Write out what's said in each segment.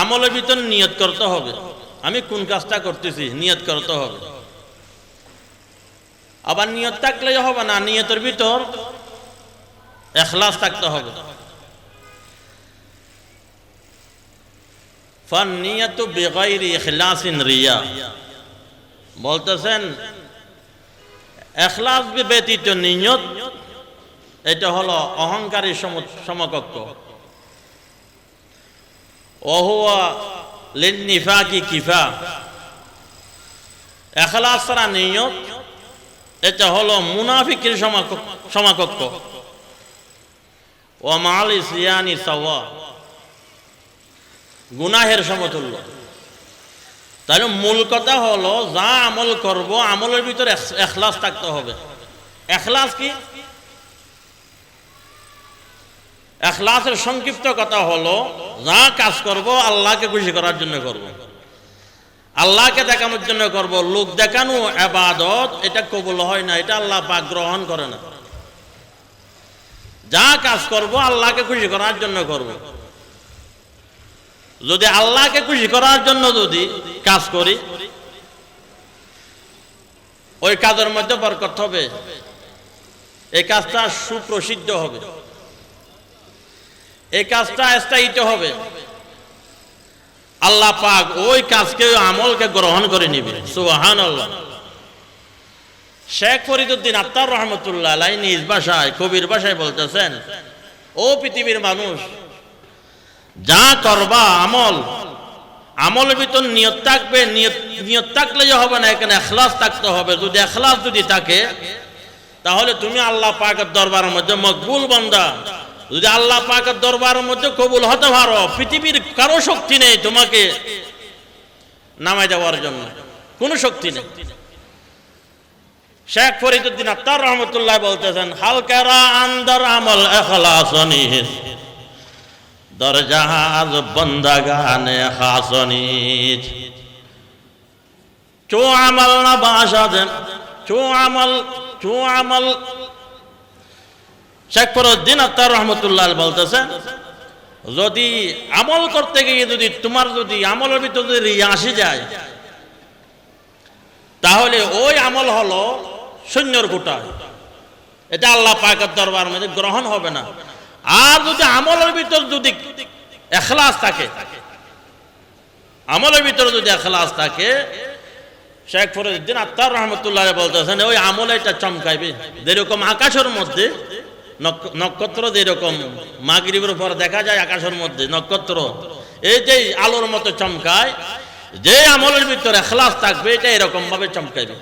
আমলের ভিতর নিয়ত করতে হবে। আমি কোন কাজটা করতেছি, নিয়ত করতে হবে। আবার নিয়ত থাকলে হবে না, নিয়তের ভিতর এখলাস থাকতে হবে। ফানিয়াত বেগাইরি ইখলাসিন রিয়া। বলতেছেন, এখলাস ব্যতীত নিয়ত, এটা হলো অহংকারী সম- সমকক্ষ ওহুয়া লিন্নিফাকি কিফা। এখলাস ছাড়া নিয়ত, এটা হলো মুনাফিকের সমাক- সমাকক্ষ। ও মাল ইসিয়ানি সাওয়া। গুনাহের সমতুল্য। তাহলে মূল কথা হলো, যা আমল করব, আমলের ভিতরে এখ- এখলাস থাকতে হবে। এখলাস কি? এখলাসের সংক্ষিপ্ত কথা হলো, যা কাজ করব, আল্লাহকে খুশি করার জন্য করব। আল্লাহকে দেখানোর জন্য করব। লোক দেখানো আবাদত, এটা কবুল হয় না, এটা আল্লাহ পাক গ্রহণ করে না। যা কাজ করব, আল্লাহকে খুশি করার জন্য করব। যদি আল্লাহকে খুশি করার জন্য যদি কাজ করি, ওই কাজের মধ্যে বরকত হবে। এই কাজটা সুপ্রসিদ্ধ হবে। এই কাজটা স্থায়িত হবে। আল্লাহ পাক ওই কাজকে আমলকে গ্রহণ করে নিবে। আল্লাহ শেখ ফরিদুদ্দিন আত্মার রহমতুল্লাহ নিজ ভাষায়, কবির ভাষায় বলতেছেন, ও পৃথিবীর মানুষ, যা করবা আমল, আমলের ভিতর নিয়ত থাকবে, নিয়ত নিয়ত থাকলে যে হবে না, এখানে এখলাস থাকতে হবে। যদি এখলাস যদি থাকে, তাহলে তুমি আল্লাহ পাকের দরবারের মধ্যে মকবুল বান্দা। যদি আল্লাহ পাকের দরবারের মধ্যে কবুল হতে পারো, পৃথিবীর কারও শক্তি নেই তোমাকে নামাই দেওয়ার জন্য। কোনো শক্তি নেই। শেখ ফরিদুদ্দিন আত্মার রহমতুল্লাহ বলতেছেন হালকারা আন্দর আমল এখলাসনির দরজাহাজ বন্দাগানে হাসনির চো আমল না বাসাদেন চো আমল চো আমল শেখ ফরুদ্দিন আত্মার রহমতুল্লাহ বলতেছেন যদি আমল করতে গিয়ে যদি তোমার যদি আমলের ভিতরে যদি রিয়া আসে যায়, তাহলে ওই আমল হলো সৈন্যর গোটা। এটা আল্লাহ পাকের দরবার মধ্যে গ্রহণ হবে না। আর যদি আমলের ভিতর যদি এখলাস থাকে, আমলের ভিতরে যদি এখলাস থাকে, শেখ ফরিদ্দিন আত্মার রহমতুল্লাহ বলতেছেন, ওই আমলে এটা চমকাইবে। যেরকম আকাশের মধ্যে নক্ষত্র যেরকম, মাগরিবের পর দেখা যায় আকাশের মধ্যে, নক্ষত্র। এই যে আলোর মতো চমকায়, যে আমলের ভিতরে এখলাস থাকবে, এটা এরকম ভাবে চমকাইবে।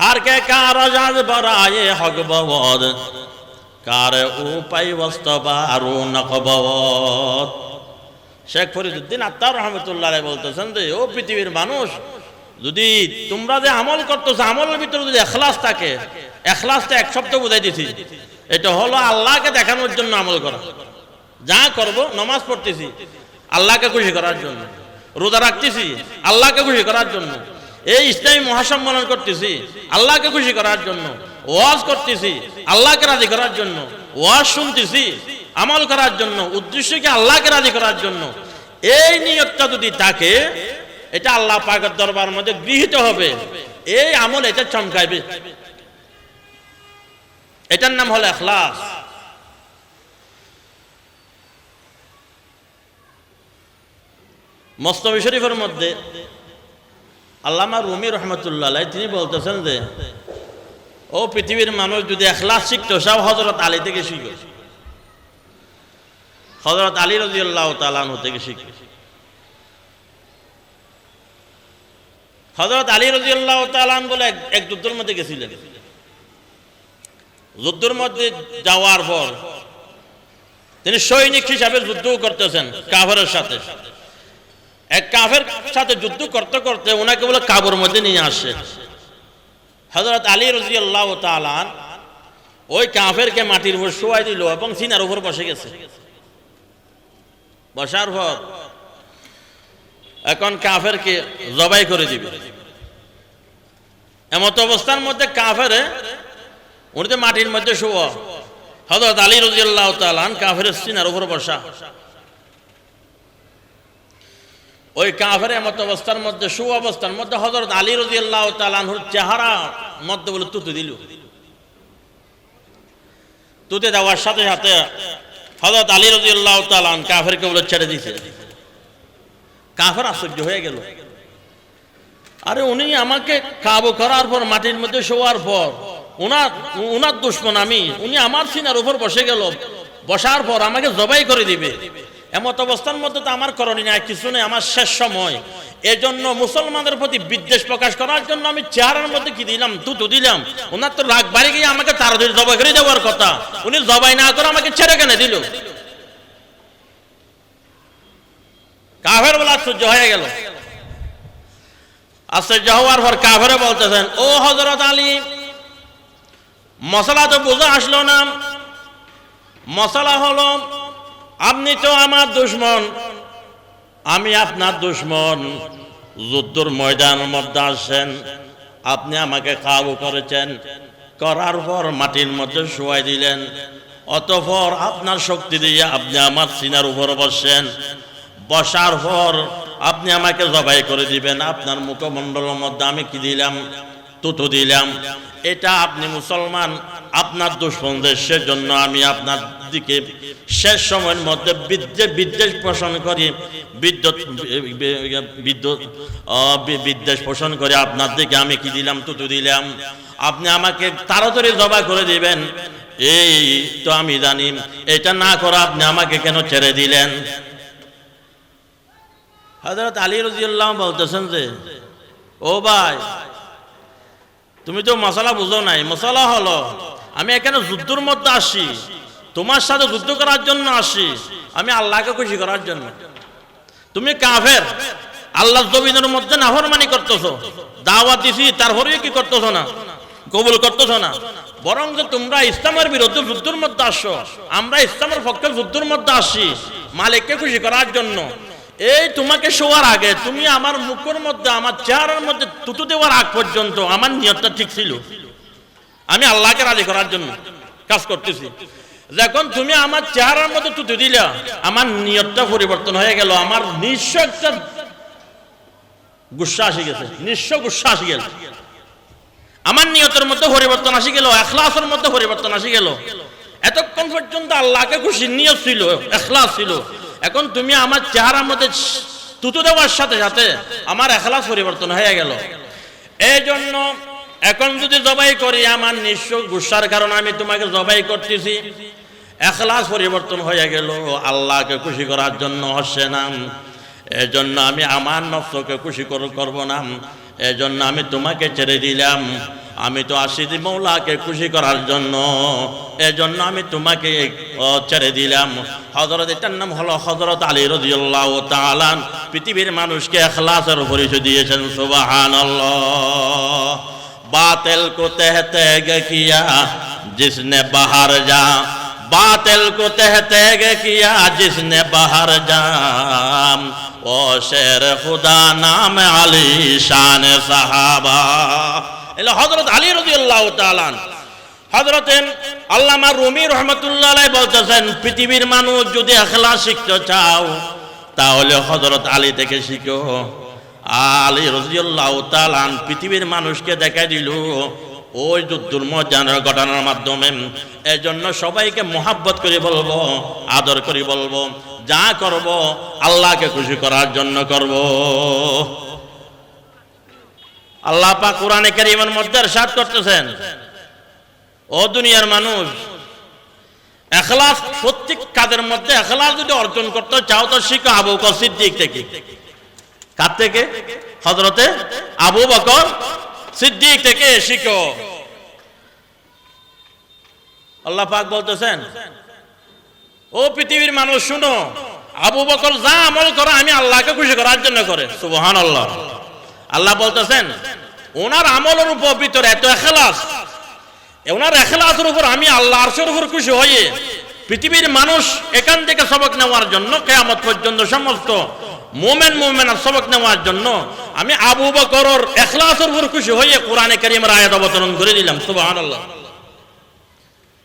হার কে কারজাজ বরায়ে হক ববদ, কার উপাই বস্তবারু নকবদ শেখ ফরিদুদ্দিন আত্মার রহমতুল্লাহ বলতেছেন যে, ও পৃথিবীর মানুষ, যদি তোমরা যে আমল করতেছো, আমলের ভিতরে যদি এখলাস থাকে এখলাসটা এক সপ্তাহ বুঝাই দিছি। এটা হলো আল্লাহকে দেখানোর জন্য আমল করা। যা করব, নমাজ পড়তেছি, আল্লাহকে খুশি করার জন্য। রোজা রাখতেছি, আল্লাহকে খুশি করার জন্য। এই ইসলামী মহাসম্মেলন করতেছি, আল্লাহকে খুশি করার জন্য। ওয়াজ করতেছি, আল্লাহকে রাজি করার জন্য। ওয়াজ শুনতেছি, আমল করার জন্য। উদ্দেশ্যকে আল্লাহকে রাজি করার জন্য। এই নিয়তটা যদি থাকে, এটা আল্লাহ পাকের দরবার মধ্যে গৃহীত হবে। এই আমল এটা চমকাইবে। এটার নাম হলো এখলাস। মস্তবি শরীফের মধ্যে আল্লামা রুমি রহমতুল্লাহ তিনি বলতেছেন যে, ও পৃথিবীর মানুষ যদি এখলাস শিখতো, সব হজরত আলী থেকে শিখো হজরত আলী রাজিউল্লাহ তালানু থেকে শিখো হজরত আলী রাজিউল্লাহ তালান বলে এক- এক যুদ্ধের মধ্যে গেছিলেন। যুদ্ধের মধ্যে যাওয়ার পর তিনি সৈনিক হিসাবে যুদ্ধ করতেছেন কাভারের সাথে। এক কাফের সাথে যুদ্ধ করতে করতে ওনাকে বলে কাবর মধ্যে নিয়ে আসে। হজরত আলী রাজি আল্লাহ তালান ওই কাফেরকে মাটির উপর শোয়াই দিল এবং সিনার উপর বসে গেছে। বসার পর এখন কাফেরকে জবাই করে দিবে। এমত অবস্থার মধ্যে কাফেরে উনি তো মাটির মধ্যে শোয়া হজরত আলী রাজি আল্লাহ তালান কাফের সিনার উপর বসা। ওই কাফের মত অবস্থার মধ্যে সু অবস্থার মধ্যে হজরত আলী রজি আল্লাহ তালানহুর চেহারা মধ্যে বলে তুতে দিল। তুতে দেওয়ার সাথে সাথে হজরত আলী রজি আল্লাহ তালান কাফেরকে বলে ছেড়ে দিছে। কাফের আশ্চর্য হয়ে গেল। আরে উনি আমাকে কাবু করার পর, মাটির মধ্যে শোয়ার পর ওনার ওনার দুশ্মন আমি। উনি আমার সিনার উপর বসে গেল। বসার পর আমাকে জবাই করে দিবে। এমত অবস্থার মধ্যে তো আমার নাই, কিছু নেই, আমার শেষ সময়। এজন্য মুসলমানদের প্রতি বিদ্বেষ প্রকাশ করার জন্য আমি চেহারার মধ্যে কি দিলাম? তুতু দিলাম। ওনার তো রাগ বাড়ি গিয়ে আমাকে দিন জবাই করে দেওয়ার কথা। উনি জবাই না করে আমাকে ছেড়ে কেন দিল? কাফের বলা আশ্চর্য হয়ে গেল। আশ্চর্য হওয়ার পর কাফেরে বলতেছেন, ও হজরত আলী মশলা তো বোঝা আসলো না। মশলা হলো, আপনি তো আমার দুশ্মন, আমি আপনার দুশ্মন। যুদ্ধর ময়দানের মধ্যে আসছেন, আপনি আমাকে কাবু করেছেন, করার পর মাটির মধ্যে শুয়াই দিলেন। অতঃপর আপনার শক্তি দিয়ে আপনি আমার সিনার উপর বসছেন। বসার পর আপনি আমাকে জবাই করে দিবেন। আপনার মুখমণ্ডলের মধ্যে আমি কি দিলাম? তুতু দিলাম। এটা আপনি মুসলমান, আপনার দুশ্মনদের সেজন্য আমি আপনার দিকে শেষ সময়ের মধ্যে বিদ্বেষ বিদ্বেষ পোষণ করি। বিদ্যুৎ বিদ্যুৎ বিদ্বেষ পোষণ করে আপনার দিকে আমি কি দিলাম তুতু দিলাম। আপনি আমাকে তাড়াতাড়ি জবা করে দিবেন। এই তো আমি জানি, এটা না করে আপনি আমাকে কেন ছেড়ে দিলেন? হজরত আলী রাজিয়াল্লাহ বলতেছেন যে, ও ভাই তুমি তো মশলা বুঝো নাই, মশলা হলো, আমি এখানে যুদ্ধর মধ্যে আসি, তোমার সাথে যুদ্ধ করার জন্য আসি, আমি আল্লাহকে খুশি করার জন্য। তুমি কাফের আল্লাহ জমিনের মধ্যে নাফরমানি করতেছো, দাওয়াত দিছি, তারপরেও কি করতেছো না, কবুল করতেছো না। বরং যে তোমরা ইসলামের বিরুদ্ধে যুদ্ধের মধ্যে আসছো আমরা ইসলামের পক্ষে যুদ্ধের মধ্যে আসি, মালিককে খুশি করার জন্য। এই তোমাকে শোয়ার আগে তুমি আমার মুখের মধ্যে, আমার চেহারার মধ্যে তুতু দেওয়ার আগ পর্যন্ত আমার নিয়তটা ঠিক ছিল। আমি আল্লাহকে রাজি করার জন্য কাজ করতেছি। যখন তুমি আমার চেহারার মধ্যে তুতু দিলা, আমার নিয়তটা পরিবর্তন হয়ে গেল, আমার নিঃস্ব একটা গুসা আসি গেছে, নিঃস্ব গুসা আসি গেল। আমার নিয়তের মধ্যে পরিবর্তন আসি গেল, এখলাসের মধ্যে পরিবর্তন আসি গেল। এতক্ষণ পর্যন্ত আল্লাহকে খুশি নিয়ত ছিল, এখলাস ছিল। এখন তুমি আমার চেহারার মধ্যে তুতু দেওয়ার সাথে সাথে আমার এখলাস পরিবর্তন হয়ে গেল। এই জন্য এখন যদি জবাই করি, আমার নিঃস্ব গুসার কারণে আমি তোমাকে জবাই করতেছি। এখলাস পরিবর্তন হয়ে গেল, আল্লাহকে খুশি করার জন্য হচ্ছে না। এজন্য আমি আমার নফসকে খুশি কর- করব না। এজন্য আমি তোমাকে ছেড়ে দিলাম। আমি তো আসিছি মৌলাকে খুশি করার জন্য। এজন্য আমি তোমাকে ছেড়ে দিলাম। হজরত এটার নাম হলো হজরত আলী রজিউল্লাহ তালান পৃথিবীর মানুষকে এখলাসের পরিচয় দিয়েছেন সুবাহান বাতেল কো তেহতে গিয়া জিসনে বাহার যা। বাতেল কো তেহতে গিয়া জিসনে বাহার যা। ও শের খুদা, নাম আলি শান সাহাবা। এলা হযরত আলী রাদিয়াল্লাহু তাআলা হযরত আল্লামা রুমি রহমাতুল্লাহ বলতেছেন, পৃথিবীর মানুষ যদি এখলাস শিখতে চাও, তাহলে হযরত আলী থেকে শিখো। আলী রাদিয়াল্লাহু তাআলা পৃথিবীর মানুষকে দেখাই দিল, ওই যুদ্ধুর মজানের ঘটনার মাধ্যমে এজন্য সবাইকে মোহাব্বত করে বলব, আদর করে বলব, যা করব আল্লাহকে খুশি করার জন্য করব। আল্লাহ পাক কোরআনে কারিমের মধ্যে সাত করতেছেন। ও দুনিয়ার মানুষ, এখলাস প্রত্যেক কাদের মধ্যে এখলাস যদি অর্জন করতে চাও তো শিখো আবু বকর সিদ্দিক থেকে। কার থেকে? হজরতে আবু বকর সিদ্দিক থেকে শিখো। আল্লাহ পাক বলতেছেন, ও পৃথিবীর মানুষ শুনো, আবু বকর যা আমল করো, আমি আল্লাহকে খুশি করার জন্য করে। সুবহান আল্লাহ আল্লাহ বলতেছেন ওনার আমলের উপর ভিতরে এত এখলাস। ওনার এখলাসের উপর আমি আল্লাহ আরশের উপর খুশি হয়ে পৃথিবীর মানুষ এখান থেকে সবক নেওয়ার জন্য কেয়ামত পর্যন্ত সমস্ত মোমেন মোমেনার সবক নেওয়ার জন্য আমি আবু বকরর এখলাসের উপর খুশি হয়ে কোরআনে কারিমের আয়াত অবতরণ করে দিলাম। সুবহানাল্লাহ।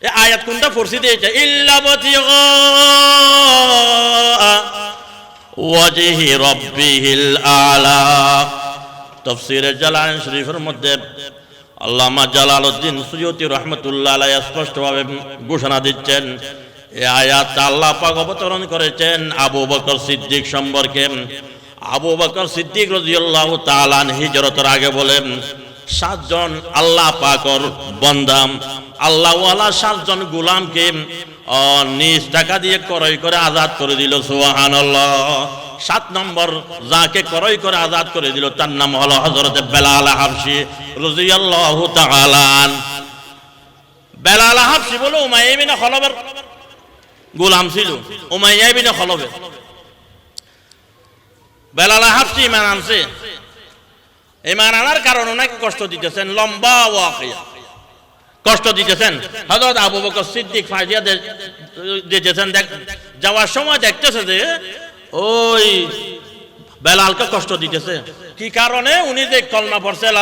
এই আয়াত কোনটা? পড়ছি দিয়েছে ইল্লা বতিগা ওয়াজহি রব্বিহিল আলা তফসিরে জালালাইন শরীফের মধ্যে আল্লামা জালালউদ্দিন সুয়ুতি রহমতুল্লাহ আলাই স্পষ্টভাবে ঘোষণা দিচ্ছেন এই আয়াত আল্লাহ পাক অবতরণ করেছেন আবু বকর সিদ্দিক সম্পর্কে। আবু বকর সিদ্দিক রাদিয়াল্লাহু তাআলা হিজরতের আগে বলেন, সাতজন আল্লাহ পাকর বন্দাম আল্লাহওয়ালা সাতজন গুলামকে নিজ টাকা দিয়ে ক্রয় করে আজাদ করে দিল, সুবহানাল্লাহ। সাত নম্বর যাকে ক্রয় করে আজাদ করে দিল, তার নাম হলো হজরত বেলাল হাফসি রাদিয়াল্লাহু তাআলা বেলাল হাফসি বলে উমাইয়া বিন খলবের গোলাম ছিল, উমাইয়া বিন খলবের। বেলাল হাফসি ইমান আনছে। ইমান আনার কারণে ওনাকে কষ্ট দিতেছেন, লম্বা ওয়াকিয়া। কষ্ট দিতেছেন। হযরত আবু বকর সিদ্দিক ফাজিয়া দিতেছেন, দেখ যাওয়ার সময় দেখতেছে যে ওই বেলালকে কষ্ট দিতেছে। কি কারণে? উনি যে কলমা পড়ছে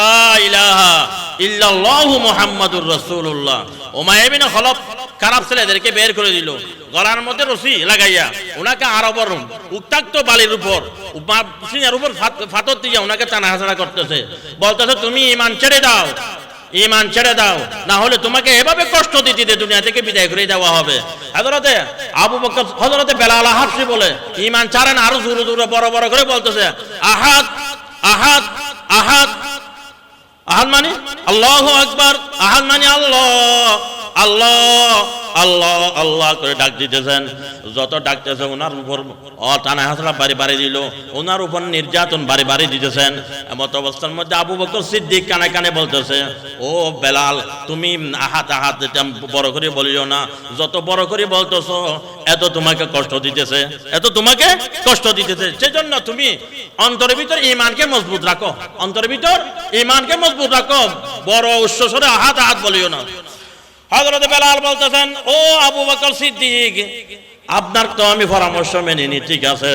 মুহাম্মাদুর রাসূলুল্লাহ। উমাইয়া বিন খলফ খারাপ ছেলেদেরকে বের করে দিল। গলার মধ্যে রশি লাগাইয়া ওনাকে আরবর উত্তাক্ত বালির উপর উপা- সিনার উপর ফাত- ফাতর দিয়ে ওনাকে টানা হাসড়া করতেছে। বলতেছে, তুমি ইমান ছেড়ে দাও ইমান ছেড়ে দাও। না হলে তোমাকে এভাবে কষ্ট দিতে দুনিয়া থেকে বিদায় করে দেওয়া হবে। হজরতে আবু বকর হজরতে বেলাল হাফসি বলে ইমান ছাড়েন আরও জোরে জোরে বড় বড় করে বলতেছে আহাত আহাত আহাত আহাদ মানে? আল্লাহ আকবার, আহাদ মানে আল্লাহ আল্লাহ আল্লাহ আল্লাহ করে ডাক দিতেছেন। যত ডাকতেছে ওনার উপর টানা হাসলা বাড়ি বাড়ি দিল। ওনার উপর নির্যাতন বাড়ি বাড়ি দিতেছেন। এমত অবস্থার মধ্যে আবু বকর সিদ্দিক কানে কানে বলতেছে, ও বেলাল, তুমি আহাত আহাত বড় করে বলিও না। যত বড় করে বলতেছ, এত তোমাকে কষ্ট দিতেছে, এত তোমাকে কষ্ট দিতেছে। সেজন্য তুমি অন্তরের ভিতর ইমানকে মজবুত রাখো। অন্তরের ভিতর ইমানকে মজবুত রাখো। বড় উচ্চস্বরে আহাত আহাত বলিও না। হজরত বেলাল বলতেছেন, ও আবু বকর সিদ্দিক, আপনার তো আমি পরামর্শ মেনে নি, ঠিক আছে।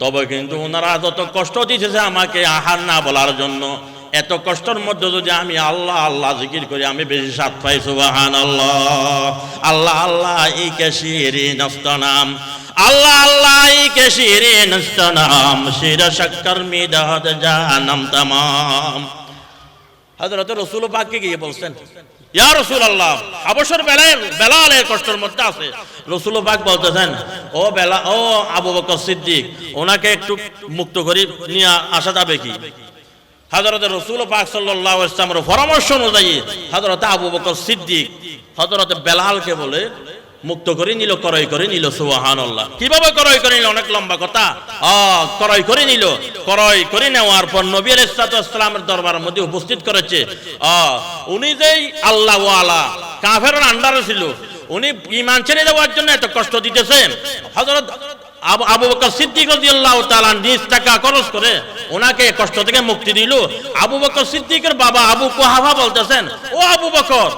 তবে কিন্তু ওনারা যত কষ্ট দিতেছে আমাকে আহার না বলার জন্য, এত কষ্টের মধ্যে যদি আমি আল্লাহ আল্লাহ জিকির করি, আমি বেশি স্বাদ পাই সুবাহান আল্লাহ আল্লাহ আল্লাহ ই কেশিরি নাম আল্লাহ আল্লাহ ই কেশিরি নাম শির শক্কর মিদাদ জাহান্নাম তামাম। হযরত রসুল পাককে গিয়ে বলছেন ইয়া রসুল আল্লাহ অবসর বেলায় বেলালের কষ্টের মধ্যে আছে। রসুল পাক বলতেছেন ও বেলা, ও আবু বকর সিদ্দিক, ওনাকে একটু মুক্ত করে, নিয়ে আসা যাবে কি? হজরত রসুল পাক সাল্লাহ ইসলামের পরামর্শ অনুযায়ী হজরত আবু বকর সিদ্দিক হজরত বেলালকে বলে মুক্ত করে নিল, ক্রয় করে নিল সুবাহান আল্লাহ কীভাবে ক্রয় করে নিল? অনেক লম্বা কথা। ক্রয় করে নিল। ক্রয় করে নেওয়ার পর নবী ইসলামের দরবারের মধ্যে উপস্থিত করেছে। উনি যেই আল্লাহ ওয়ালা কাফের আন্ডারে ছিল, উনি ইমান ছেড়ে দেওয়ার জন্য এত কষ্ট দিতেছেন। হজরত আবু বকর সিদ্দিক টাকা খরচ করে ওনাকে কষ্ট থেকে মুক্তি দিল। আবু বকর সিদ্দিকের বাবা আবু কুহাফা বলতেছেন, ও আবু বকর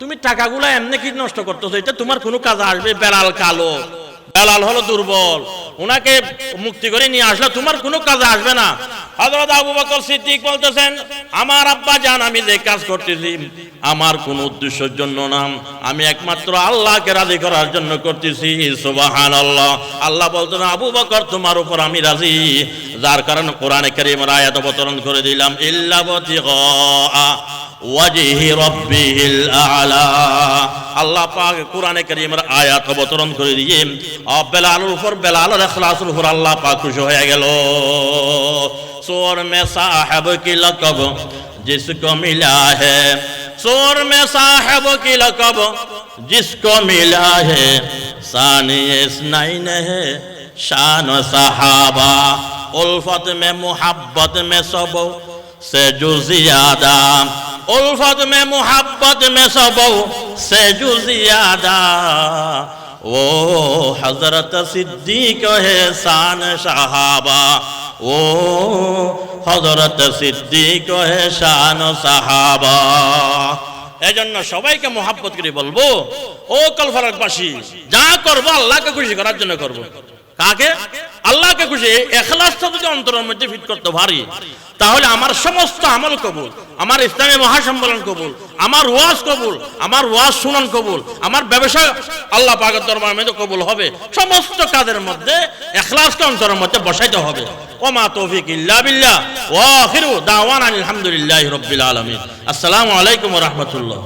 তুমি টাকাগুলো এমনি কি নষ্ট করতেছো? এটা তোমার কোনো কাজ আসবে? বেলাল কালো। বেলাল হলো দুর্বল। ওনাকে মুক্তি করে নিয়ে আসলে তোমার কোনো কাজে আসবে না। হযরত আবু বকর সিদ্দিক বলতেছেন, আমার আব্বা জান, আমি যে কাজ করতেছি, আমার কোন উদ্দেশ্যের জন্য না। আমি একমাত্র আল্লাহকে রাজি করার জন্য করতেছি। সুবহানাল্লাহ। আল্লাহ বলতেন, আবু বকর, তোমার উপর আমি রাজি। যার কারণে কোরআনে কারীমের আয়াত অবতরণ করে দিলাম, ইল্লা اللہ রব্বিহিল আলা আল্লাহ পাক কোরআনে بطرن کر অবতরণ করে بلال الفر بلال الاخلاص الفر اللہ پاک পাক খুশি گے لو سور میں صاحب کی লকব? جس کو ملا ہے سور میں صاحب کی لقب جس کو ملا ہے ثانی اسنائن ہے شان صحابہ الفت میں محبت میں سب سے جو زیادہ उल्फत में मोहब्बत में सब से जो ज्यादा वो हजरत सिद्दीक है शान सहाबा ও হজরত সিদ্দিক হে শান সাহাবা এজন্য সবাইকে মোহাব্বত করে বলবো ও কলফারকবাসী যা করবো আল্লাহকে খুশি করার জন্য করবো কাকে? আল্লাহকে খুশি। এখলাসটা যদি অন্তরের মধ্যে ফিট করতে পারি, তাহলে আমার সমস্ত আমল কবুল, আমার ইসলামী মহাসম্মেলন কবুল, আমার ওয়াজ কবুল, আমার ওয়াজ শুনন কবুল, আমার ব্যবসা আল্লাহ পাকের দরবার মধ্যে কবুল হবে। সমস্ত কাজের মধ্যে এখলাসকে অন্তরের মধ্যে বসাইতে হবে। ওমা তৌফিক ইল্লা বিল্লাহ। ওয়া আখিরু দাওয়ানা আলহামদুলিল্লাহি রাব্বিল আলামিন। আসসালামু আলাইকুম ওয়া রাহমাতুল্লাহ।